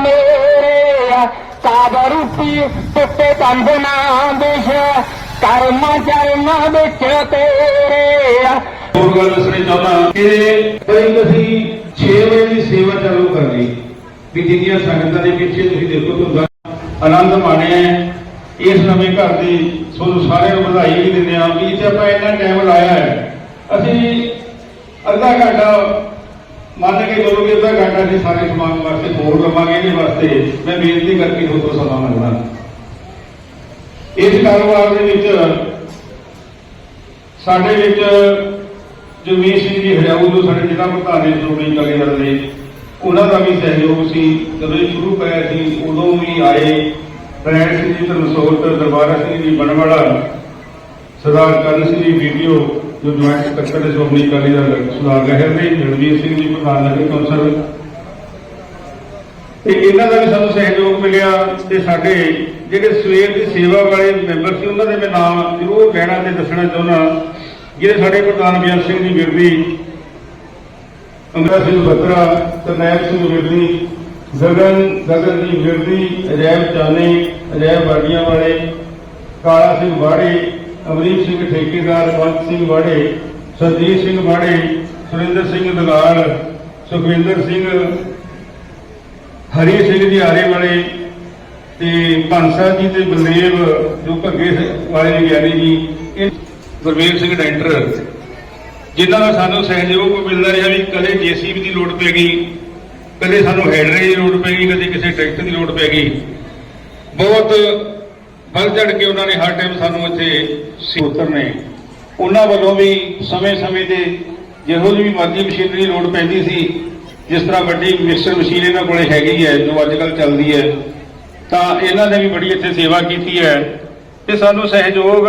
ਮੇਰੇ ਕਾਦਰ ਰੂਪੀ ਟੁੱਟੇ ਕੰਧ ਨਾ ਦਿਸ਼ ਕਰਮ ਚਰਮ ਵਿੱਚ ਤੇਰੇ ਹੋਰ ਗੱਲ ਦੱਸਣੀ ਚਾਹੁੰਦਾ ਕਿ ਕਈ ਅਸੀਂ 6 ਵਜੇ ਦੀ ਸੇਵਾ ਚਾਲੂ ਕਰ ਲਈ, ਵੀ ਜਿੰਨੀਆਂ ਸੰਗਤਾਂ ਦੇ ਪਿੱਛੇ ਤੁਸੀਂ ਦੇਖੋ ਧੁੰਦਾ ਆਨੰਦ ਮਾਣਿਆ ਇਸ ਨਵੇਂ ਘਰ ਦੀ ਤੁਹਾਨੂੰ ਸਾਰਿਆਂ ਨੂੰ ਵਧਾਈ ਵੀ ਦਿੰਦੇ ਆ ਵੀ ਇੱਥੇ ਆਪਾਂ ਇੰਨਾ ਟਾਈਮ ਲਾਇਆ ਹੈ। ਅਸੀਂ ਅੱਧਾ ਘੰਟਾ ਮੰਨ ਕੇ ਚਲੋ ਕਿ ਅੱਧਾ ਘੰਟਾ ਅਸੀਂ ਸਾਰੇ ਸਮਾਨ ਵਾਸਤੇ ਹੋਰ ਲਵਾਂਗੇ, ਇਹਦੇ ਵਾਸਤੇ ਮੈਂ ਬੇਨਤੀ ਕਰਕੇ ਤੁਹਾਡੇ ਤੋਂ ਸਮਾਂ ਮੰਗਦਾ। ਇਸ ਕਾਰੋਬਾਰ ਦੇ ਵਿੱਚ ਸਾਡੇ ਵਿੱਚ ਜਗਮੀਤ ਸਿੰਘ ਜੀ ਹਰਿਆਊ ਜੋ ਸਾਡੇ ਜ਼ਿਲ੍ਹਾ ਪ੍ਰਧਾਨ ਨੇ ਸ਼੍ਰੋਮਣੀ ਅਕਾਲੀ ਦਲ ਦੇ ਉਹਨਾਂ ਦਾ ਵੀ ਸਹਿਯੋਗ ਸੀ। ਜਦੋਂ ਇਹ ਸ਼ੁਰੂ ਹੋਇਆ ਸੀ, ਉਦੋਂ ਵੀ ਆਏ ਪ੍ਰੈਣ ਸਿੰਘ ਜੀ, ਧਰਮਸੋਤ, ਦਰਬਾਰਾ ਸਿੰਘ ਜੀ ਬਣਵਾੜਾ ਸਰਦਾਰ ਕਰਨ ਸਿੰਘ ਜੀ ਵੀਡੀਓ ਜੋ ਜੁਆਇੰਟ ਸਕੱਤਰ ਦੇ ਸ਼੍ਰੋਮਣੀ ਅਕਾਲੀ ਦਲ ਸਰਦਾਰ ਗਹਿਰ ਨੇ ਰਣਵੀਰ ਸਿੰਘ ਜੀ ਪ੍ਰਧਾਨ ਨਗਰ ਕੌਂਸਲ। ਤੇ ਇਹਨਾਂ ਦਾ ਵੀ ਸਾਨੂੰ ਸਹਿਯੋਗ ਮਿਲਿਆ ਤੇ ਸਾਡੇ ਜਿਹੜੇ ਸਵੇਰ ਦੀ ਸੇਵਾ ਵਾਲੇ ਮੈਂਬਰ ਸੀ, ਉਹਨਾਂ ਦੇ ਮੈਂ ਨਾਮ ਜ਼ਰੂਰ ਲੈਣਾ ਤੇ ਦੱਸਣਾ ਚਾਹੁੰਦਾ ਜਿਹੜੇ ਸਾਡੇ ਪ੍ਰਧਾਨ ਬਿਆਨ ਸਿੰਘ ਜੀ ਵਿਰਦੀ ਅੰਗਰਾ ਸਿੰਘ ਬੱਤਰਾ ਕਰਨੈਲ ਸਿੰਘ ਵਿਰਦੀ ਗਗਨ ਗਗਨ ਜੀ ਵਿਰਦੀ ਅਜੈਬ ਚਾਨੇ ਰੈਬ ਬਾਡੀਆਂ ਵਾਲੇ, ਕਾਲਾ ਸਿੰਘ ਵਾੜੇ ਅਮਰੀਕ ਸਿੰਘ ਠੇਕੇਦਾਰ ਬੰਤ ਸਿੰਘ ਵਾੜੇ, ਸਰਜੀਤ ਸਿੰਘ ਵਾੜੇ ਸੁਰਿੰਦਰ ਸਿੰਘ ਦਲਾਲ, ਸੁਖਵਿੰਦਰ ਸਿੰਘ, ਹਰੀ ਸਿੰਘ ਜੀ ਆਰੇ ਵਾਲੇ ਤੇ ਭਾਂਸਾ ਜੀ ਤੇ ਬਲਦੇਵ, ਜੋ ਭੱਗੇ ਵਾਲੇ ਨੇ ਗਿਆਨੀ ਜੀ, ਇਹ ਗੁਰਵੇਲ ਸਿੰਘ ਡੈਂਟਰ ਜਿਨ੍ਹਾਂ ਦਾ ਸਾਨੂੰ ਸਹਿਯੋਗ ਮਿਲਦਾ ਰਿਹਾ ਵੀ ਕਦੇ ਜੀਸੀਬੀ ਦੀ ਲੋੜ ਪੈ ਗਈ, ਕਦੇ ਸਾਨੂੰ ਹੈਡਰੇ ਦੀ ਲੋੜ ਪੈ ਗਈ, ਕਦੇ ਕਿਸੇ ਟਰੈਕਟਰ ਦੀ ਲੋੜ ਪੈ ਗਈ। ਬਹੁਤ ਵੱਧ ਚੜ ਕੇ ਉਹਨਾਂ ਨੇ ਹਰ ਟਾਈਮ ਸਾਨੂੰ ਇੱਥੇ ਸੂਤਰ ਨੇ। ਉਹਨਾਂ ਵੱਲੋਂ ਵੀ ਸਮੇਂ-ਸਮੇਂ ਤੇ ਜਿਹੋ ਜਿਹੀ ਮਰਜ਼ੀ ਮਸ਼ੀਨਰੀ ਲੋੜ ਪੈਂਦੀ ਸੀ, ਜਿਸ ਤਰ੍ਹਾਂ ਵੱਡੀ ਮਿਕਸਰ ਮਸ਼ੀਨ ਇਹਨਾਂ ਕੋਲੇ ਹੈਗੀ ਹੈ, ਜੋ ਅੱਜ ਕੱਲ੍ਹ ਚੱਲਦੀ ਹੈ, ਤਾਂ ਇਹਨਾਂ ਨੇ ਵੀ ਬੜੀ ਇੱਥੇ ਸੇਵਾ ਕੀਤੀ ਹੈ। ਤੇ ਸਾਨੂੰ ਸਹਿਯੋਗ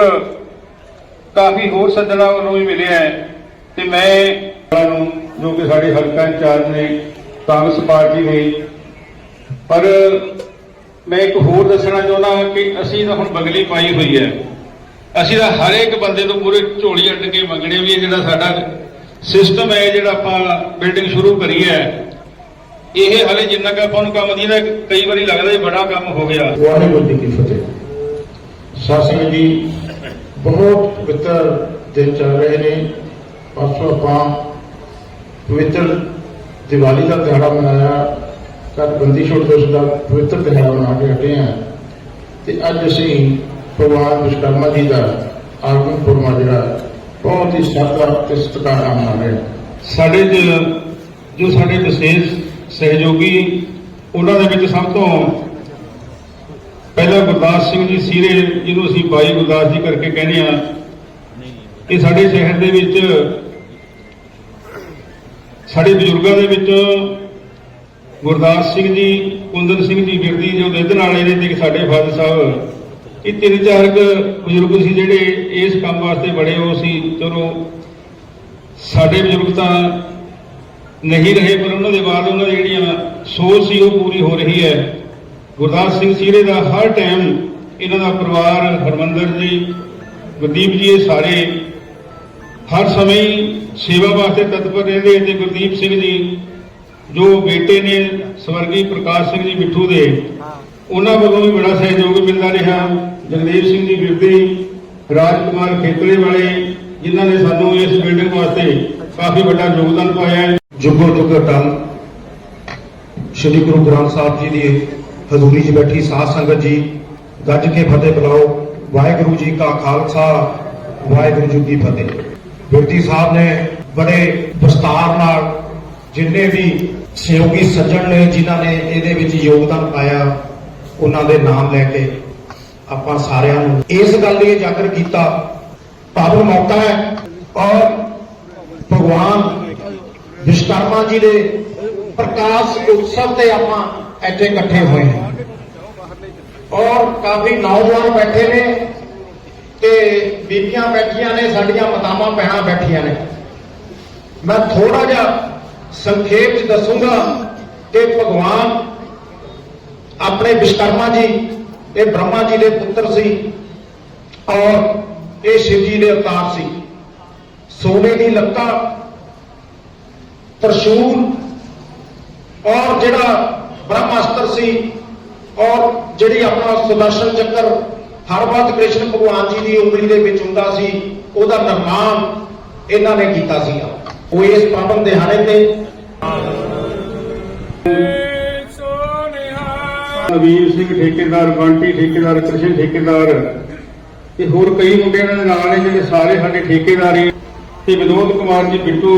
ਕਾਫੀ ਹੋਰ ਸੱਜਣਾ ਵੱਲੋਂ ਵੀ ਮਿਲਿਆ ਹੈ। ਤੇ ਮੈਂ ਨੂੰ, ਜੋ ਕਿ ਸਾਡੇ ਹਲਕਾ ਇੰਚਾਰਜ ਨੇ, ਕਾਂਗਰਸ ਪਾਰਟੀ ਦੇ ਪਰ ਮੈਂ ਇੱਕ ਹੋਰ ਦੱਸਣਾ ਚਾਹੁੰਦਾ ਕਿ ਅਸੀਂ ਤਾਂ ਹੁਣ ਬਗਲੀ ਪਾਈ ਹੋਈ ਹੈ। ਅਸੀਂ ਤਾਂ ਹਰ ਇੱਕ ਬੰਦੇ ਤੋਂ ਪੂਰੇ ਝੋਲੀ ਅੱਡ ਕੇ ਮੰਗਣੇ ਵੀ ਇਹ ਜਿਹੜਾ ਸਾਡਾ ਸਿਸਟਮ ਹੈ, ਜਿਹੜਾ ਆਪਾਂ ਬਿਲਡਿੰਗ ਸ਼ੁਰੂ ਕਰੀ ਹੈ, ਇਹ ਹਲੇ ਜਿੰਨਾ ਕੁ ਆਪਾਂ ਨੂੰ ਕੰਮ ਦੀ ਨਾ ਕਈ ਵਾਰੀ ਲੱਗਦਾ ਬੜਾ ਕੰਮ ਹੋ ਗਿਆ। ਵਾਹਿਗੁਰੂ ਜੀ ਕੀ ਫਤਿਹ। ਸਾਸਨ ਜੀ। ਬਹੁਤ ਪਵਿੱਤਰ ਦਿਨ ਚੱਲ ਰਹੇ ਨੇ। ਪਰਸੋਂ ਆਪਾਂ ਪਵਿੱਤਰ ਦੀਵਾਲੀ ਦਾ ਦਿਹਾੜਾ ਮਨਾਇਆ। ਕੱਲ ਬੰਦੀ ਛੋੜ ਦਿਵਸ ਦਾ ਪਵਿੱਤਰ ਦਿਹਾੜਾ ਮਨਾ ਕੇ ਹਟੇ ਹਾਂ। ਤੇ ਅੱਜ ਅਸੀਂ ਭਗਵਾਨ ਵਿਸ਼ਵਕਰਮਾ ਜੀ ਦਾ ਆਗਮਨ ਪੁਰਮਾ ਜਿਹੜਾ, ਬਹੁਤ ਹੀ ਸ਼ਰਧਾ ਤੇ ਸਤਿਕਾਰ ਨਾਲ ਮਨਾ ਰਹੇ ਹਾਂ। ਸਾਡੇ ਚ ਜੋ ਸਾਡੇ ਵਿਸ਼ੇਸ਼ ਸਹਿਯੋਗੀ, ਉਹਨਾਂ ਦੇ ਵਿੱਚ ਸਭ ਤੋਂ ਪਹਿਲਾ ਗੁਰਦਾਸ ਸਿੰਘ ਜੀ ਸੀਰੇ, ਜਿਹਨੂੰ ਅਸੀਂ ਬਾਈ ਗੁਰਦਾਸ ਜੀ ਕਰਕੇ ਕਹਿੰਦੇ ਆ ਇਹ ਸਾਡੇ ਸ਼ਹਿਰ ਦੇ ਵਿੱਚ, ਸਾਡੇ ਬਜ਼ੁਰਗਾਂ ਦੇ ਵਿੱਚ ਗੁਰਦਾਸ ਸਿੰਘ ਜੀ, ਕੁੰਦਨ ਸਿੰਘ ਜੀ ਗਿਰਦੀ ਜੋ ਨਿੱਧ ਨਾਲੇ ਨੇ ਤੇ ਸਾਡੇ ਫਾਦਰ ਸਾਹਿਬ। ਇਹ ਤਿੰਨ ਚਾਰ ਕੁ ਬਜ਼ੁਰਗ ਸੀ ਜਿਹੜੇ ਇਸ ਕੰਮ ਵਾਸਤੇ ਬੜੇ ਹੋ ਸੀ, ਚਲੋ, ਸਾਡੇ ਬਜ਼ੁਰਗ ਤਾਂ ਨਹੀਂ ਰਹੇ, ਪਰ ਉਹਨਾਂ ਦੇ ਬਾਅਦ ਉਹਨਾਂ ਦੀ ਜਿਹੜੀਆਂ ਸੋਚ ਸੀ, ਉਹ ਪੂਰੀ ਹੋ ਰਹੀ ਹੈ। ਗੁਰਦਾਸ ਸਿੰਘ ਸੀਰੇ ਦਾ ਹਰ ਟਾਈਮ ਇਹਨਾਂ ਦਾ ਪਰਿਵਾਰ, ਹਰਮੰਦਰ ਜੀ, ਗੁਰਦੀਪ ਜੀ, ਇਹ ਸਾਰੇ ਹਰ ਸਮੇਂ ਸੇਵਾ ਵਾਸਤੇ ਤਤਪਰ ਰਹਿੰਦੇ। ਤੇ ਗੁਰਦੀਪ ਸਿੰਘ ਜੀ ਜੋ ਬੇਟੇ ਨੇ ਸਵਰਗੀ ਪ੍ਰਕਾਸ਼ ਸਿੰਘ ਜੀ ਮਿੱਠੂ ਦੇ, ਉਹਨਾਂ ਵੱਲੋਂ ਵੀ ਬੜਾ ਸਹਿਯੋਗ ਮਿਲਦਾ ਰਿਹਾ। ਜਗਦੀਪ ਸਿੰਘ ਜੀ ਬਿਰਦੀ, ਰਾਜਕੁਮਾਰ ਖੇਤਲੇ ਵਾਲੇ, ਜਿਨ੍ਹਾਂ ਨੇ ਸਾਨੂੰ ਇਸ ਬਿਲਡਿੰਗ ਵਾਸਤੇ ਕਾਫੀ ਵੱਡਾ ਯੋਗਦਾਨ ਪਾਇਆ ਹੈ। ਜੁਗੋ ਜੁਗ ਟਲ ਸ਼੍ਰੀ ਗੁਰੂ ਗ੍ਰੰਥ ਸਾਹਿਬ ਜੀ ਦੀ ਹਜ਼ੂਰੀ 'ਚ ਬੈਠੀ ਸਾਧ ਸੰਗਤ ਜੀ, ਗੱਜ ਕੇ ਫਤਿਹ ਬੁਲਾਓ। ਵਾਹਿਗੁਰੂ ਜੀ ਕਾ ਖਾਲਸਾ, ਵਾਹਿਗੁਰੂ ਜੀ ਕੀ ਫਤਿਹ। ਬਿਰਤੀ ਸਾਹਿਬ ਨੇ ਬੜੇ ਵਿਸਤਾਰ ਨਾਲ ਜਿੰਨੇ ਵੀ ਸਹਿਯੋਗੀ ਸੱਜਣ ਨੇ, ਜਿਨ੍ਹਾਂ ਨੇ ਇਹਦੇ ਵਿੱਚ ਯੋਗਦਾਨ ਪਾਇਆ, ਉਹਨਾਂ ਦੇ ਨਾਮ ਲੈ ਕੇ ਆਪਾਂ ਸਾਰਿਆਂ ਨੂੰ ਇਸ ਗੱਲ ਲਈ ਉਜਾਗਰ ਕੀਤਾ। ਪਾਵਨ ਮੌਕਾ ਹੈ ਔਰ ਭਗਵਾਨ ਵਿਸ਼ਕਰਮਾ ਜੀ ਦੇ ਪ੍ਰਕਾਸ਼ ਉਤਸਵ ਤੇ ਆਪਾਂ ਇੱਥੇ ਇਕੱਠੇ ਹੋਏ ਹਾਂ। ਔਰ ਕਾਫੀ ਨੌਜਵਾਨ ਬੈਠੇ ਨੇ ਤੇ ਬੀਬੀਆਂ ਬੈਠੀਆਂ ਨੇ, ਸਾਡੀਆਂ ਮਾਤਾਵਾਂ, ਭੈਣਾਂ ਬੈਠੀਆਂ ਨੇ। ਮੈਂ ਥੋੜਾ ਜਿਹਾ ਸੰਖੇਪ ਚ ਦੱਸੂਗਾ ਕਿ ਭਗਵਾਨ ਆਪਣੇ ਵਿਸ਼ਕਰਮਾ ਜੀ, ਇਹ ਬ੍ਰਹਮਾ ਜੀ ਦੇ ਪੁੱਤਰ ਸੀ ਔਰ ਇਹ ਸ਼ਿਵ ਜੀ ਦੇ ਅਵਤਾਰ ਸੀ। ਸੋਨੇ ਦੀ ਲੱਤਾਂ, ਤਰਸ਼ੂਲ ਔਰ ਜਿਹੜਾ ਬ੍ਰਹਮਾਸਤਰ ਸੀ ਔਰ ਜਿਹੜੀ ਆਪਣਾ ਸੁਦਰਸ਼ਨ ਚੱਕਰ ਹਰ ਵਕਤ ਕ੍ਰਿਸ਼ਨ ਭਗਵਾਨ ਜੀ ਦੀ ਉਂਗਲੀ ਦੇ ਵਿੱਚ ਹੁੰਦਾ ਸੀ, ਉਹਦਾ ਨਿਰਮਾਣ ਇਹਨਾਂ ਨੇ ਕੀਤਾ ਸੀਗਾ। ਉਹ ਇਸ ਪਾਵਨ ਦਿਹਾੜੇ ਤੇ ਨਵੀਰ ਸਿੰਘ ਠੇਕੇਦਾਰ, ਬੰਟੀ ਠੇਕੇਦਾਰ, ਕ੍ਰਿਸ਼ਨ ਠੇਕੇਦਾਰ ਤੇ ਹੋਰ ਕਈ ਮੁੰਡੇ ਇਹਨਾਂ ਦੇ ਨਾਲ ਨੇ ਜਿਹੜੇ ਸਾਰੇ ਸਾਡੇ ਠੇਕੇਦਾਰ ਤੇ ਵਿਨੋਦ ਕੁਮਾਰ ਜੀ ਬਿੱਟੂ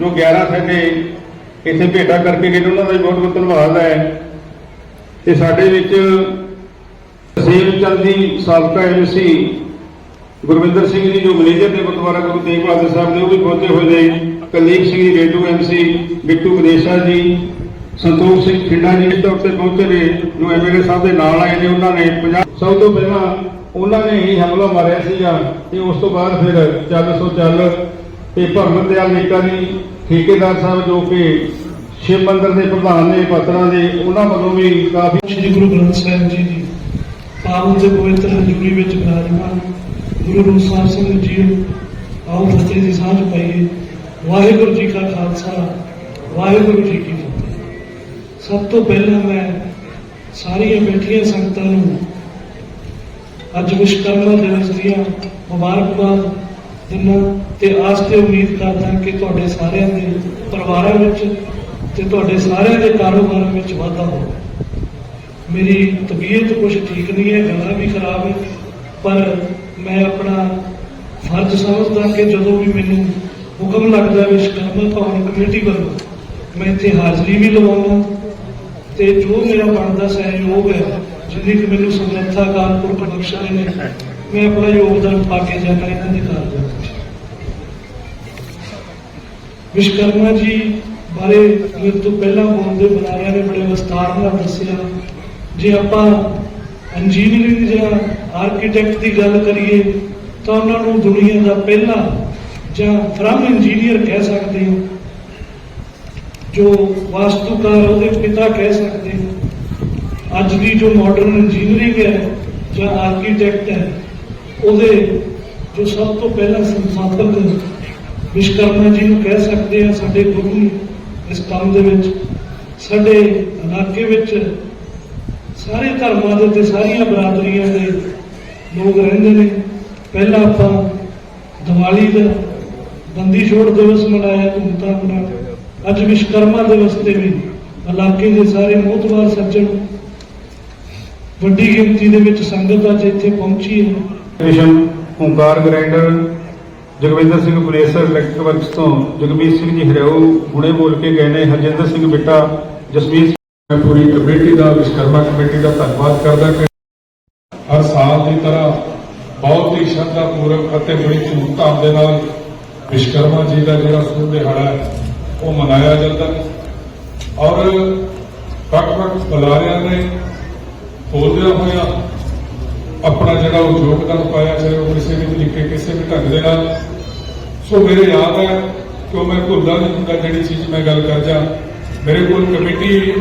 ਜੋ 11 ਸਾਡੇ ਇੱਥੇ ਭੇਟਾ ਕਰਕੇ ਗਏ ਨੇ, ਉਹਨਾਂ ਦਾ ਵੀ ਬਹੁਤ ਬਹੁਤ ਧੰਨਵਾਦ ਹੈ। ਤੇ ਸਾਡੇ ਵਿੱਚ ਸੇਵ ਚੰਦ ਜੀ ਸਾਬਕਾ ਐਮਸੀ ਗੁਰਵਿੰਦਰ ਸਿੰਘ ਜੀ ਜੋ ਮੈਨੇਜਰ ਨੇ ਗੁਰਦੁਆਰਾ ਗੁਰੂ ਤੇਗ ਬਹਾਦਰ ਸਾਹਿਬ ਦੇ, ਉਹ ਵੀ ਪਹੁੰਚੇ ਹੋਏ ਨੇ। ਕੁਲਦੀਪ ਸਿੰਘ ਜੀ ਰੇਡੂ ਐਮਸੀ ਬਿੱਟੂ ਗਣੇਸ਼ਾ ਜੀ ਸੰਤੋਖ ਸਿੰਘ ਖਿੰਡਾ ਜੀ ਤੌਰ ਤੇ ਪਹੁੰਚੇ ਨੇ ਜੋ ਐਮਐਲਏ ਸਾਹਿਬ ਦੇ ਨਾਲ ਆਏ ਨੇ ਉਹਨਾਂ ਨੇ ਪੰਜਾਬ ਸਭ ਤੋਂ ਪਹਿਲਾਂ ਉਹਨਾਂ ਨੇ ਹੀ ਹਮਲਾ ਮਾਰਿਆ ਸੀਗਾ ਤੇ ਉਸ ਤੋਂ ਬਾਅਦ ਫਿਰ ਚੱਲ ਸੋ ਚੱਲ ਤੇ ਭਰਮਨ ਦਿਆਲ ਨੇਕਾ ਜੀ ਠੇਕੇਦਾਰ ਸਾਹਿਬ ਜੋ ਕਿ ਸ਼ਿਵ ਮੰਦਿਰ ਦੇ ਪ੍ਰਧਾਨ ਨੇ ਪਾਤਰਾਂ ਦੇ ਉਹਨਾਂ ਵੱਲੋਂ ਵੀ ਕਾਫੀ ਸ੍ਰੀ ਗੁਰੂ ਗ੍ਰੰਥ ਸਾਹਿਬ ਜੀ ਦੀ ਪਾਵਨ ਤੇ ਪਵਿੱਤਰ ਹਜ਼ੂਰੀ ਵਿੱਚ ਬਿਰਾਜਮਾਨ ਗੁਰੂ ਰੂਪ ਸਾਹਿਬ ਸਿੰਘ ਜੀ ਆਓ ਫਤਿਹ ਦੀ ਸਾਂਝ ਪਾਈਏ। ਵਾਹਿਗੁਰੂ ਜੀ ਕਾ ਖਾਲਸਾ, ਵਾਹਿਗੁਰੂ ਜੀ ਕੀ ਫਤਿਹ। ਸਭ ਤੋਂ ਪਹਿਲਾਂ ਮੈਂ ਸਾਰੀਆਂ ਬੈਠੀਆਂ ਸੰਗਤਾਂ ਨੂੰ ਅੱਜ ਵਿਸ਼ਵਕਰਮਾ ਦਿਵਸ ਦੀਆਂ ਮੁਬਾਰਕਬਾਦ ਦਿਨਾਂ ਤੇ ਆਸ ਤੇ ਉਮੀਦ ਕਰਦਾ ਕਿ ਤੁਹਾਡੇ ਸਾਰਿਆਂ ਦੇ ਪਰਿਵਾਰਾਂ ਵਿੱਚ ਤੇ ਤੁਹਾਡੇ ਸਾਰਿਆਂ ਦੇ ਕਾਰੋਬਾਰਾਂ ਵਿੱਚ ਵਾਧਾ ਹੋਵੇ। ਮੇਰੀ ਤਬੀਅਤ ਕੁਝ ਠੀਕ ਨਹੀਂ ਹੈ, ਗਲਾ ਵੀ ਖਰਾਬ ਹੈ, ਪਰ ਮੈਂ ਆਪਣਾ ਫਰਜ਼ ਸਮਝਦਾ ਕਿ ਜਦੋਂ ਵੀ ਮੈਨੂੰ ਹੁਕਮ ਲੱਗਦਾ ਵਿਸ਼ਵਕਰਮਾ ਭਵਨ ਕਮੇਟੀ ਵੱਲੋਂ। ਮੈਂ ਇੱਥੇ ਹਾਜ਼ਰੀ ਵੀ ਲਵਾਉਣਾ ਤੇ ਜੋ ਮੇਰਾ ਬਣਦਾ ਸਹਿਯੋਗ ਹੈ, ਜਿੰਨੀ ਕਿ ਮੈਨੂੰ ਸਮਰੱਥਾ ਕਾਰਪੁਰਖ ਬਖਸ਼ੇ ਨੇ, ਮੈਂ ਆਪਣਾ ਯੋਗਦਾਨ ਪਾ ਕੇ ਜਾਣਾ ਇਹਨਾਂ ਦੇ ਕਾਰਜਾਂ ਵਿੱਚ ਵਿਸ਼ਵਕਰਮਾ ਜੀ ਬਾਰੇ ਮੇਰੇ ਤੋਂ ਪਹਿਲਾਂ ਬੋਲਦੇ ਬੁਲਾਰਿਆਂ ਨੇ ਬੜੇ ਵਿਸਤਾਰ ਨਾਲ ਦੱਸਿਆ। ਜੇ ਆਪਾਂ ਇੰਜੀਨੀਅਰਿੰਗ ਜਾਂ ਆਰਕੀਟੈਕਟ ਦੀ ਗੱਲ ਕਰੀਏ, ਤਾਂ ਉਹਨਾਂ ਨੂੰ ਦੁਨੀਆ ਦਾ ਪਹਿਲਾ ਜਾਂ ਫਰਮ ਇੰਜੀਨੀਅਰ ਕਹਿ ਸਕਦੇ ਹਾਂ, ਜੋ ਵਾਸਤੂਕਾਰ ਉਹਦੇ ਪਿਤਾ ਕਹਿ ਸਕਦੇ ਹਾਂ, ਅੱਜ ਦੀ ਜੋ ਮਾਡਰਨ ਇੰਜੀਨੀਅਰਿੰਗ ਹੈ ਜਾਂ ਆਰਕੀਟੈਕਟ ਹੈ, ਉਹਦੇ ਜੋ ਸਭ ਤੋਂ ਪਹਿਲਾਂ ਸੰਸਥਾਪਕ ਵਿਸ਼ਵਕਰਮਾ ਜੀ ਨੂੰ ਕਹਿ ਸਕਦੇ ਆ, ਸਾਡੇ ਗੁਰੂ ਨੇ ਇਸ ਕੰਮ ਦੇ ਵਿੱਚ, ਸਾਡੇ ਇਲਾਕੇ ਵਿੱਚ, ਸਾਰੇ ਧਰਮਾਂ ਦੇ ਤੇ ਸਾਰੀਆਂ ਬਰਾਦਰੀਆਂ ਦੇ ਲੋਕ ਰਹਿੰਦੇ ਨੇ। ਪਹਿਲਾਂ ਆਪਾਂ ਦੀਵਾਲੀ ਦਾ ਬੰਦੀ ਛੋੜ ਦਿਵਸ ਮਨਾਇਆ, ਧੂਮਧਾਮ ਨਾਲ ਅੱਜ ਵਿਸ਼ਵਕਰਮਾ ਦਿਵਸ ਤੇ ਵੀ ਇਲਾਕੇ ਦੇ ਸਾਰੇ ਮੋਹਤਵਾਰ ਸੱਜਣ ਵੱਡੀ ਗਿਣਤੀ ਦੇ ਵਿੱਚ ਸੰਗਤ ਅੱਜ ਇੱਥੇ ਪਹੁੰਚੀ ਹੈ। Mission Onkar grinder Jagvinder Singh Bulesar electric works ਤੋਂ ਜਗਮੀਤ ਸਿੰਘ ਜੀ ਹਰਿਆਊ ਹੁਣੇ ਬੋਲ ਕੇ ਗਏ ਨੇ। ਹਰਜਿੰਦਰ ਸਿੰਘ ਬਿੱਟਾ ਜਸਮੀਤ ਮੈਂ ਪੂਰੀ ਕਮੇਟੀ ਦਾ ਵਿਸ਼ਕਰਮਾ ਕਮੇਟੀ ਦਾ ਧੰਨਵਾਦ ਕਰਦਾ ਕਿ ਹਰ ਸਾਲ ਦੀ ਤਰ੍ਹਾਂ ਬਹੁਤ ਹੀ ਸ਼ਰਧਾ ਪੂਰਵਕ ਅਤੇ ਬੜੀ ਧੂਮਧਾਮ ਦੇ ਨਾਲ ਵਿਸ਼ਕਰਮਾ ਜੀ ਦਾ ਜਿਹੜਾ ਸੂਰ ਦਿਹਾੜਾ ਹੈ, ਉਹ ਮਨਾਇਆ ਜਾਂਦਾ ਔਰ ਵੱਖ-ਵੱਖ ਬੁਲਾਰਿਆਂ ਨੇ ਬੋਲਦਿਆਂ ਹੋਇਆਂ ਆਪਣਾ ਜਿਹੜਾ ਉਹ ਯੋਗਦਾਨ ਪਾਇਆ ਚਾਹੇ ਉਹ ਕਿਸੇ ਵੀ ਤਰੀਕੇ ਕਿਸੇ ਵੀ ਢੰਗ ਦੇ ਨਾਲ। ਸੋ ਮੇਰੇ ਯਾਦ ਹੈ ਕਿ ਮੈਂ ਭੁੱਲਦਾ ਨਹੀਂ ਹੁੰਦਾ ਜਿਹੜੀ ਚੀਜ਼ ਮੈਂ ਗੱਲ ਕਰ ਜਾ। ਮੇਰੇ ਕੋਲ ਕਮੇਟੀ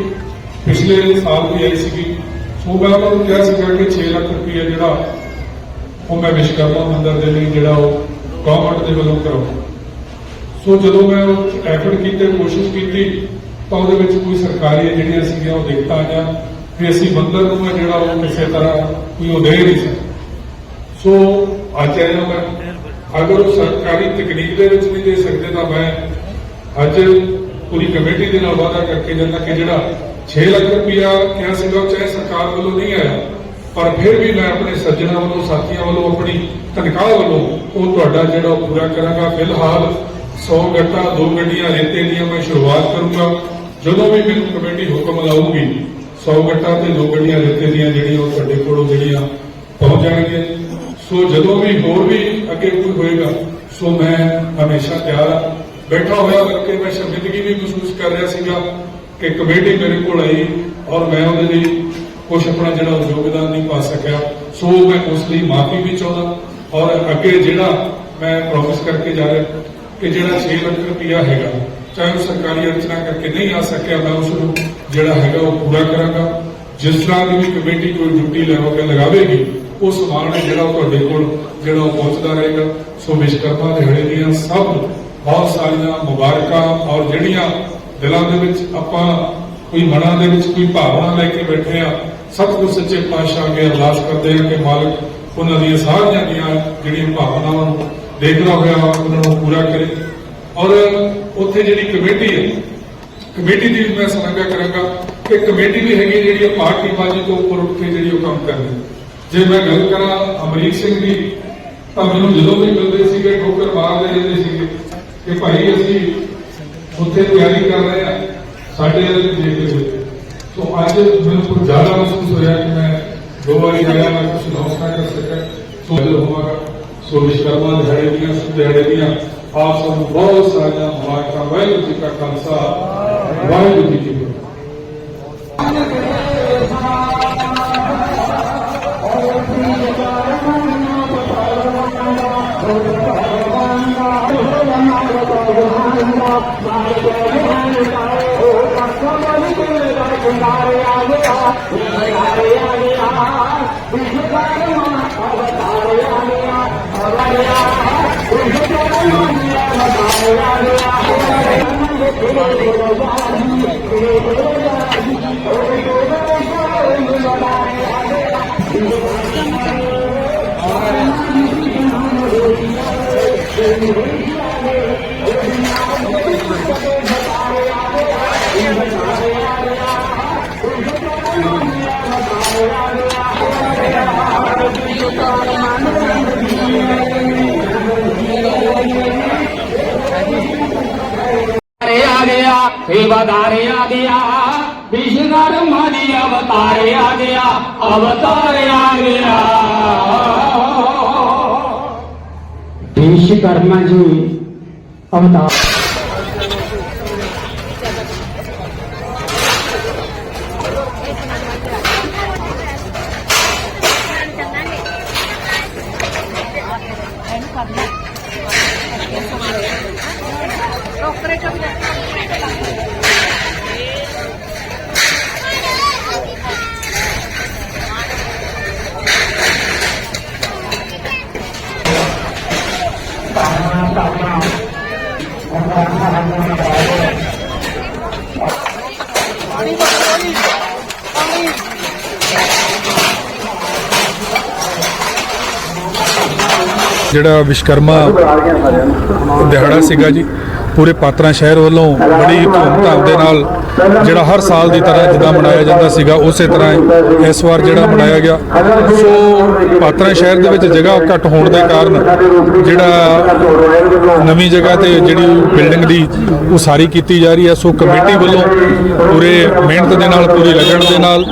ਪਿਛਲੇ ਸਾਲ ਵੀ ਆਈ ਸੀਗੀ। ਸੋ ਮੈਂ ਉਹਨਾਂ ਨੂੰ ਕਿਹਾ ਸੀਗਾ ਕਿ 6 ਲੱਖ ਰੁਪਏ ਜਿਹੜਾ ਉਹ ਮੈਂ ਵਿਸ਼ਵਕਰਮਾ ਮੰਦਰ ਦੇ ਲਈ ਜਿਹੜਾ ਉਹ ਗਵਰਨਮੈਂਟ ਦੇ ਵੱਲੋਂ ਕਰਾਉ ਸੋ ਜਦੋਂ ਮੈਂ ਉਹ ਐਫਰਟ ਕੀਤੇ, ਕੋਸ਼ਿਸ਼ ਕੀਤੀ, ਤਾਂ ਉਹਦੇ ਵਿੱਚ ਕੋਈ ਸਰਕਾਰੀ ਜਿਹੜੀਆਂ ਸੀਗੀਆਂ, ਉਹ ਦਿੱਕਤਾਂ ਆਈਆਂ ਵੀ ਅਸੀਂ ਮੰਦਿਰ ਨੂੰ ਹੈ ਜਿਹੜਾ ਉਹ ਕਿਸੇ ਤਰ੍ਹਾਂ ਕੋਈ ਉਹ ਦੇ ਨਹੀਂ ਸਕਦਾ। ਸੋ ਅੱਜ ਆਇਆ ਮੈਂ। ਅਗਰ ਉਹ ਸਰਕਾਰੀ ਤਕਨੀਕ ਦੇ ਵਿੱਚ ਨਹੀਂ ਦੇ ਸਕਦੇ, ਤਾਂ ਮੈਂ ਅੱਜ ਪੂਰੀ ਕਮੇਟੀ ਦੇ ਨਾਲ ਵਾਅਦਾ ਕਰਕੇ ਜਾਂਦਾ ਕਿ ਜਿਹੜਾ 6 ਲੱਖ ਰੁਪਇਆ ਕਿਹਾ ਸੀਗਾ, ਉਹ ਚਾਹੇ ਸਰਕਾਰ ਵੱਲੋਂ ਨਹੀਂ ਆਇਆ ਪਰ ਫਿਰ ਵੀ ਮੈਂ ਆਪਣੇ ਸੱਜਣਾ ਵੱਲੋਂ, ਸਾਥੀਆਂ ਵੱਲੋਂ, ਆਪਣੀ ਤਨਖਾਹ ਵੱਲੋਂ ਉਹ ਤੁਹਾਡਾ ਜਿਹੜਾ ਪੂਰਾ ਕਰਾਂਗਾ। ਫਿਲਹਾਲ 100 ਗੱਟਾ, ਦੋ ਗੱਡੀਆਂ, ਰੇਤੇ ਦੀਆਂ ਮੈਂ ਸ਼ੁਰੂਆਤ ਕਰੂੰਗਾ। ਜਦੋਂ ਵੀ ਮੈਨੂੰ ਕਮੇਟੀ ਹੁਕਮ ਲਾਊਗੀ 100 ਗੱਟਾ ਤੇ ਦੋ ਗੱਡੀਆਂ, ਰੇਤੇ ਦੀਆਂ ਜਿਹੜੀਆਂ ਉਹ ਤੁਹਾਡੇ ਕੋਲੋਂ ਜਿਹੜੀਆਂ ਪਹੁੰਚ ਜਾਣਗੀਆਂ। ਸੋ ਜਦੋਂ ਵੀ ਹੋਰ ਵੀ ਅੱਗੇ ਕੋਈ ਹੋਏਗਾ, ਸੋ ਮੈਂ ਹਮੇਸ਼ਾ ਤਿਆਰ ਹਾਂ। ਬੈਠਾ ਹੋਇਆ ਕਰਕੇ ਮੈਂ ਸ਼ਰਮਿੰਦਗੀ ਵੀ ਮਹਿਸੂਸ ਕਰ ਰਿਹਾ ਸੀਗਾ ਕਿ ਕਮੇਟੀ ਮੇਰੇ ਕੋਲ ਆਈ ਔਰ ਮੈਂ ਉਹਦੇ ਲਈ ਕੁਝ ਆਪਣਾ ਜਿਹੜਾ ਯੋਗਦਾਨ ਨਹੀਂ ਪਾ ਸਕਿਆ, ਸੋ ਮੈਂ ਉਸ ਲਈ ਮਾਫੀ ਵੀ ਚਾਹੁੰਦਾ ਔਰ ਅੱਗੇ ਜਿਹੜਾ ਮੈਂ ਪ੍ਰੋਮਿਸ ਕਰਕੇ ਜਾ ਰਿਹਾ ਕਿ ਜਿਹੜਾ 6 ਲੱਖ ਰੁਪਇਆ ਹੈਗਾ, ਚਾਹੇ ਉਹ ਸਰਕਾਰੀ ਅਰਚਨਾ ਕਰਕੇ ਨਹੀਂ ਆ ਸਕਿਆ, ਮੈਂ ਉਸ ਨੂੰ ਜਿਹੜਾ ਹੈਗਾ ਉਹ ਪੂਰਾ ਕਰਾਂਗਾ। ਜਿਸ ਤਰ੍ਹਾਂ ਦੀ ਵੀ ਕਮੇਟੀ ਕੋਈ ਡਿਊਟੀ ਲੈਵੋ ਲਗਾਵੇਗੀ, ਉਹ ਸਮਾਨ ਜਿਹੜਾ ਉਹ ਤੁਹਾਡੇ ਕੋਲ, ਜਿਹੜਾ ਉਹ ਪਹੁੰਚਦਾ ਰਹੇਗਾ। ਸੋ ਵਿਸ਼ਕਰਮਾ ਦਿਹਾੜੇ ਦੀਆਂ ਸਭ ਬਹੁਤ ਸਾਰੀਆਂ ਮੁਬਾਰਕਾਂ ਔਰ ਜਿਹੜੀਆਂ ਦਿਲਾਂ ਦੇ ਵਿੱਚ ਆਪਾਂ ਕੋਈ ਮਨਾਂ ਦੇ ਵਿੱਚ ਕੋਈ ਭਾਵਨਾ ਲੈ ਕੇ ਬੈਠੇ ਆ ਸਤਿਗੁਰ ਸੱਚੇ ਪਾਤਸ਼ਾਹ ਅੱਗੇ ਅਰਦਾਸ ਕਰਦੇ ਹਾਂ ਕਿ ਮਾਲਕ ਉਹਨਾਂ ਦੀਆਂ ਸਾਰੀਆਂ ਦੀਆਂ ਜਿਹੜੀਆਂ ਭਾਵਨਾਵਾਂ ਨੂੰ ਦੇਖਦਾ ਹੋਇਆ ਉਹਨਾਂ ਨੂੰ ਪੂਰਾ ਕਰੇ। ਔਰ ਉੱਥੇ ਜਿਹੜੀ ਕਮੇਟੀ ਹੈ, ਕਮੇਟੀ ਦੀ ਮੈਂ ਸ਼ਲਾਘਾ ਕਰਾਂਗਾ ਕਿ ਕਮੇਟੀ ਵੀ ਹੈਗੀ ਹੈ ਜਿਹੜੀ ਪਾਰਟੀ ਬਾਜੀ ਤੋਂ ਉੱਪਰ ਉੱਠ ਕੇ ਜਿਹੜੀ ਉਹ ਕੰਮ ਕਰਦੀ ਜੇ ਮੈਂ ਗੱਲ ਕਰਾਂ ਅਮਰੀਕ ਸਿੰਘ ਦੀ, ਤਾਂ ਮੈਨੂੰ ਜਦੋਂ ਵੀ ਮਿਲਦੇ ਸੀਗੇ, ਠੋਕਰ ਮਾਰਦੇ ਰਹਿੰਦੇ ਸੀਗੇ ਕਿ ਭਾਈ ਅਸੀਂ ਉੱਥੇ ਤਿਆਰੀ ਕਰ ਰਹੇ ਆ ਸਾਡੇ ਵੱਲ ਵੀ ਦੇਖ ਰਹੇ ਸੋ ਅੱਜ ਮੈਨੂੰ ਕੁਝ ਜ਼ਿਆਦਾ ਮਹਿਸੂਸ ਹੋਇਆ ਕਿ ਮੈਂ ਦੋ ਵਾਰੀ ਆਇਆ ਮੈਂ ਕੁਝ ਅਨਾਉਂਸ ਨਾ ਕਰ ਸਕਿਆ ਸੋ ਹਾਜ਼ਰ ਹੋਵਾਂਗਾ ਸੋ ਵਿਸ਼ਕਰਮਾ ਦਿਹਾੜੇ ਦੀਆਂ ਸੁਭ ਦਿਹਾੜੇ ਦੀਆਂ ਆਪ ਸਭ ਨੂੰ ਬਹੁਤ ਸਾਰੀਆਂ ਮੁਬਾਰਕਾਂ ਵਾਹਿਗੁਰੂ ਜੀ ਕਾ ਖਾਲਸਾ ਵਾਹਿਗੁਰੂ ਜੀ ਕੀ ਵਿਸ਼ਨਰ ਮਾਦੀ ਅਵਤਾਰ ਆ ਗਿਆ ਅਵਤਾਰ ਆ ਗਿਆ ਵਿਸ਼ਕਰਮਾ ਜੀ ਅਵਤਾਰ ਜਿਹੜਾ ਵਿਸ਼ਕਰਮਾ ਦਿਹਾੜਾ ਸੀਗਾ ਜੀ ਪੂਰੇ ਪਾਤਰਾ ਸ਼ਹਿਰ ਵੱਲੋਂ ਬੜੀ ਧੂਮਧਾਮ ਦੇ ਨਾਲ ਜਿਹੜਾ ਹਰ ਸਾਲ ਦੀ ਤਰ੍ਹਾਂ ਜਿੱਦਾਂ ਮਨਾਇਆ ਜਾਂਦਾ ਸੀਗਾ, ਉਸੇ ਤਰ੍ਹਾਂ ਇਸ ਵਾਰ ਜਿਹੜਾ ਮਨਾਇਆ ਗਿਆ। ਸੋ ਪਾਤਰਾ ਸ਼ਹਿਰ ਦੇ ਵਿੱਚ ਜਗ੍ਹਾ ਘੱਟ ਹੋਣ ਦੇ ਕਾਰਨ ਜਿਹੜਾ ਨਵੀਂ ਜਗ੍ਹਾ ਤੇ ਜਿਹੜੀ ਬਿਲਡਿੰਗ ਦੀ ਉਸਾਰੀ ਕੀਤੀ ਜਾ ਰਹੀ ਹੈ, ਸੋ ਕਮੇਟੀ ਵੱਲੋਂ ਪੂਰੇ ਮਿਹਨਤ ਦੇ ਨਾਲ, ਪੂਰੀ ਲਗਨ ਦੇ ਨਾਲ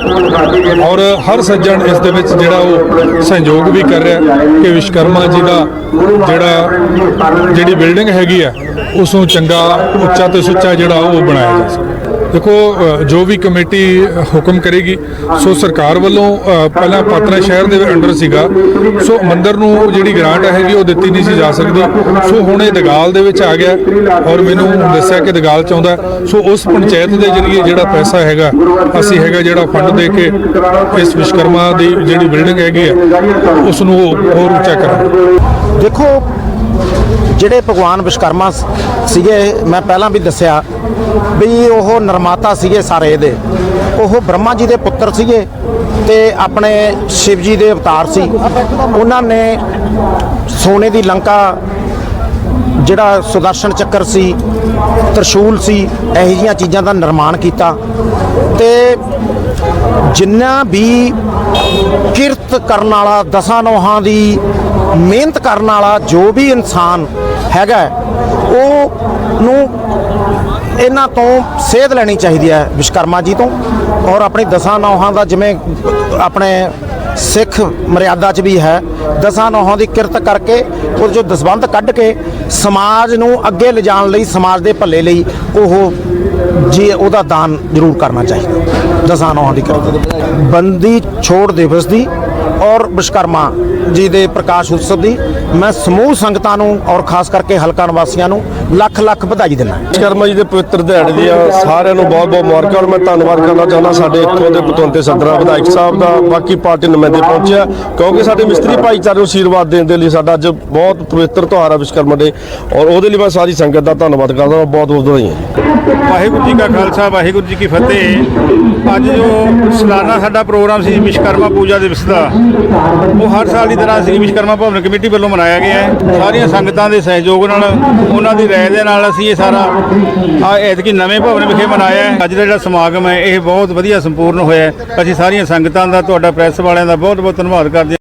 ਔਰ ਹਰ ਸੱਜਣ ਇਸ ਦੇ ਵਿੱਚ ਜਿਹੜਾ ਉਹ ਸਹਿਯੋਗ ਵੀ ਕਰ ਰਿਹਾ ਕਿ ਵਿਸ਼ਕਰਮਾ ਜੀ ਦਾ ਜਿਹੜਾ ਜਿਹੜੀ ਬਿਲਡਿੰਗ ਹੈਗੀ ਆ ਉਸ ਨੂੰ ਚੰਗਾ, ਉੱਚਾ ਤੇ ਸੁੱਚਾ ਜਿਹੜਾ ਉਹ ਬਣਾਇਆ ਜਾ ਸਕੇ। ਦੇਖੋ ਜੋ ਵੀ ਕਮੇਟੀ ਹੁਕਮ ਕਰੇਗੀ, ਸੋ ਸਰਕਾਰ ਵੱਲੋਂ ਪਹਿਲਾਂ ਪਾਤਰਾ ਸ਼ਹਿਰ ਦੇ ਅੰਡਰ ਸੀਗਾ, ਸੋ ਮੰਦਰ ਨੂੰ ਜਿਹੜੀ ਗ੍ਰਾਂਟ ਹੈਗੀ, ਉਹ ਦਿੱਤੀ ਨਹੀਂ ਸੀ ਜਾ ਸਕਦੀ। ਸੋ ਹੁਣ ਇਹ ਦਗਾਲ ਦੇ ਵਿੱਚ ਆ ਗਿਆ ਔਰ ਮੈਨੂੰ ਦੱਸਿਆ ਕਿ ਦਗਾਲ ਚ ਆਉਂਦਾ। ਸੋ ਉਸ ਪੰਚਾਇਤ ਦੇ ਜਰੀਏ ਜਿਹੜਾ ਪੈਸਾ ਹੈਗਾ, ਅਸੀਂ ਹੈਗਾ ਜਿਹੜਾ ਫੰਡ ਦੇ ਕੇ ਇਸ ਵਿਸ਼ਕਰਮਾ ਦੀ ਜਿਹੜੀ ਬਿਲਡਿੰਗ ਹੈਗੀ ਆ ਉਸ ਨੂੰ ਹੋਰ ਉੱਚਾ ਕਰਾਂਗੇ। ਦੇਖੋ ਜਿਹੜੇ ਭਗਵਾਨ ਵਿਸ਼ਕਰਮਾ ਸੀਗੇ, ਮੈਂ ਪਹਿਲਾਂ ਵੀ ਦੱਸਿਆ ਵੀ ਉਹ ਨਿਰਮਾਤਾ ਸੀਗੇ ਸਾਰੇ ਇਹਦੇ। ਉਹ ਬ੍ਰਹਮਾ ਜੀ ਦੇ ਪੁੱਤਰ ਸੀਗੇ ਤੇ ਆਪਣੇ ਸ਼ਿਵ ਜੀ ਦੇ ਅਵਤਾਰ ਸੀ। ਉਹਨਾਂ ਨੇ ਸੋਨੇ ਦੀ ਲੰਕਾ ਜਿਹੜਾ ਸੁਦਰਸ਼ਨ ਚੱਕਰ ਸੀ, ਤ੍ਰਿਸ਼ੂਲ ਸੀ, ਇਹੋ ਜਿਹੀਆਂ ਚੀਜ਼ਾਂ ਦਾ ਨਿਰਮਾਣ ਕੀਤਾ। ਤੇ ਜਿੰਨਾ ਵੀ ਕਿਰਤ ਕਰਨ ਵਾਲਾ ਦਸਾਂ ਨੋਹਾਂ ਦੀ ਮਿਹਨਤ ਕਰਨ ਵਾਲਾ ਜੋ ਵੀ ਇਨਸਾਨ ਹੈਗਾ ਹੈ, ਉਹ ਨੂੰ ਇਹਨਾਂ ਤੋਂ ਸੇਧ ਲੈਣੀ ਚਾਹੀਦੀ ਹੈ ਵਿਸ਼ਕਰਮਾ ਜੀ ਤੋਂ ਔਰ ਆਪਣੀ ਦਸਾਂ ਨੌਹਾਂ ਦਾ ਜਿਵੇਂ ਆਪਣੇ ਸਿੱਖ ਮਰਿਆਦਾ 'ਚ ਵੀ ਹੈ ਦਸਾਂ ਨੌਹਾਂ ਦੀ ਕਿਰਤ ਕਰਕੇ ਉਹ ਜੋ ਦਸਵੰਧ ਕੱਢ ਕੇ ਸਮਾਜ ਨੂੰ ਅੱਗੇ ਲਿਜਾਣ ਲਈ ਸਮਾਜ ਦੇ ਭੱਲੇ ਲਈ ਉਹ ਜੀ ਉਹਦਾ ਦਾਨ ਜ਼ਰੂਰ ਕਰਨਾ ਚਾਹੀਦਾ ਦਸਾਂ ਨੌਹਾਂ ਦੀ ਕਿਰਤ। ਬੰਦੀ ਛੋੜ ਦਿਵਸ ਦੀ ਔਰ ਵਿਸ਼ਕਰਮਾ ਜੀ ਦੇ ਪ੍ਰਕਾਸ਼ ਉਤਸਵ ਦੀ ਮੈਂ ਸਮੂਹ ਸੰਗਤਾਂ ਨੂੰ ਔਰ ਖਾਸ ਕਰਕੇ ਹਲਕਾ ਨਿਵਾਸੀਆਂ ਨੂੰ ਲੱਖ ਲੱਖ ਵਧਾਈ ਦਿੰਦਾ ਵਿਸ਼ਕਰਮਾ ਜੀ ਦੇ ਪਵਿੱਤਰ ਦਿਹਾੜੇ ਦੀਆਂ ਸਾਰਿਆਂ ਨੂੰ ਬਹੁਤ-ਬਹੁਤ ਮੁਬਾਰਕਾਂ ਔਰ ਮੈਂ ਧੰਨਵਾਦ ਕਰਨਾ ਚਾਹੁੰਦਾ ਸਾਡੇ ਇੱਥੋਂ ਦੇ ਪਤਵੰਤੇ ਸੱਦਰਾ ਵਿਧਾਇਕ ਸਾਹਿਬ ਦਾ ਬਾਕੀ ਪਾਰਟੀ ਨੁਮਾਇੰਦੇ ਪਹੁੰਚਿਆ ਕਿਉਂਕਿ ਸਾਡੇ ਮਿਸਤਰੀ ਭਾਈਚਾਰੇ ਨੂੰ ਆਸ਼ੀਰਵਾਦ ਦੇਣ ਦੇ ਲਈ ਸਾਡਾ ਅੱਜ ਬਹੁਤ ਪਵਿੱਤਰ ਤਿਉਹਾਰ ਹੈ ਵਿਸ਼ਕਰਮਾ ਡੇ ਔਰ ਉਹਦੇ ਲਈ ਮੈਂ ਸਾਰੀ ਸੰਗਤ ਦਾ ਧੰਨਵਾਦ ਕਰਦਾ ਬਹੁਤ ਬਹੁਤ ਵਧਾਈਆਂ ਵਾਹਿਗੁਰੂ ਜੀ ਜੀ ਕਾ ਖਾਲਸਾ ਵਾਹਿਗੁਰੂ ਜੀ ਕੀ ਫਤਿਹ। ਅੱਜ ਜੋ ਸਾਲਾਨਾ ਸਾਡਾ ਪ੍ਰੋਗਰਾਮ ਸੀ ਵਿਸ਼ਕਰਮਾ ਪੂਜਾ ਦਿਵਸ ਦਾ ਉਹ ਹਰ ਸਾਲ ਦੀ ਤਰ੍ਹਾਂ ਸ੍ਰੀ ਵਿਸ਼ਕਰਮਾ ਭਵਨ ਕਮੇਟੀ ਵੱਲੋਂ ਮਨਾਇਆ ਗਿਆ ਹੈ। ਸਾਰੀਆਂ ਸੰਗਤਾਂ ਦੇ ਸਹਿਯੋਗ ਨਾਲ, ਉਹਨਾਂ ਦੀ ਰਾਏ ਦੇ ਨਾਲ ਅਸੀਂ ਇਹ ਸਾਰਾ ਆ ਐਤਕੀ ਨਵੇਂ ਭਵਨ ਵਿਖੇ ਮਨਾਇਆ ਹੈ। ਅੱਜ ਦਾ ਜਿਹੜਾ ਸਮਾਗਮ ਹੈ, ਇਹ ਬਹੁਤ ਵਧੀਆ ਸੰਪੂਰਨ ਹੋਇਆ ਹੈ। ਅਸੀਂ ਸਾਰੀਆਂ ਸੰਗਤਾਂ ਦਾ, ਤੁਹਾਡਾ ਪ੍ਰੈਸ ਵਾਲਿਆਂ ਦਾ ਬਹੁਤ ਬਹੁਤ ਧੰਨਵਾਦ ਕਰਦੇ ਹਾਂ।